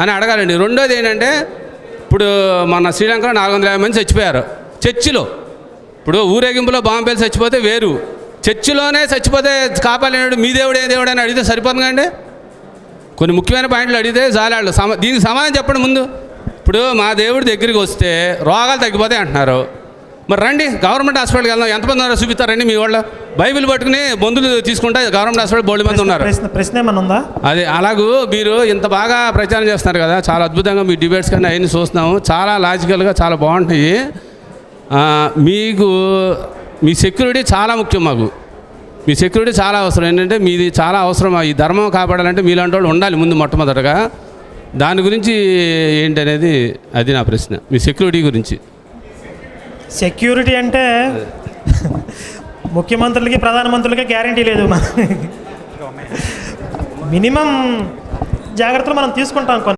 అని అడగాలండి. రెండోది ఏంటంటే ఇప్పుడు మన శ్రీలంకలో నాలుగు వందల యాభై మంది చచ్చిపోయారు. చర్చిలో. ఇప్పుడు ఊరేగింపులో బాంబేలు చచ్చిపోతే వేరు. చర్చిలోనే చచ్చిపోతే కాపాడలేడు మీ దేవుడు ఏ దేవుడు అని అడిగితే సరిపోతుంది కొన్ని ముఖ్యమైన పాయింట్లు అడిగితే జాలాళ్ళు. సమా దీనికి సమాధానం చెప్పండి ముందు. ఇప్పుడు మా దేవుడి దగ్గరికి వస్తే రోగాలు తగ్గిపోతాయి అంటున్నారు. మరి రండి గవర్నమెంట్ హాస్పిటల్కి వెళ్దాం. ఎంతమంది ఉన్నారో చూపిస్తారండి మీ వాళ్ళు? బైబిల్ పట్టుకుని మందులు తీసుకుంటే గవర్నమెంట్ హాస్పిటల్ బోల్డ్ మంది ఉన్నారు. ప్రశ్న ప్రశ్న ఏమైనా ఉందా? అదే అలాగూ మీరు ఇంత బాగా ప్రచారం చేస్తున్నారు కదా చాలా అద్భుతంగా మీ డిబేట్స్ కానీ అవన్నీ చూస్తున్నాము. చాలా లాజికల్గా చాలా బాగుంటాయి. మీకు మీ సెక్యూరిటీ చాలా ముఖ్యం మాకు. మీ సెక్యూరిటీ చాలా అవసరం. ఏంటంటే మీది చాలా అవసరం. ఈ ధర్మం కాపాడాలంటే మీలాంటి వాళ్ళు ఉండాలి ముందు మొట్టమొదటగా. దాని గురించి ఏంటనేది అది నా ప్రశ్న. మీ సెక్యూరిటీ గురించి. సెక్యూరిటీ అంటే ముఖ్యమంత్రులకి ప్రధానమంత్రులకి గ్యారంటీ లేదు. మినిమం జాగ్రత్తలు మనం తీసుకుంటాం. కొన్ని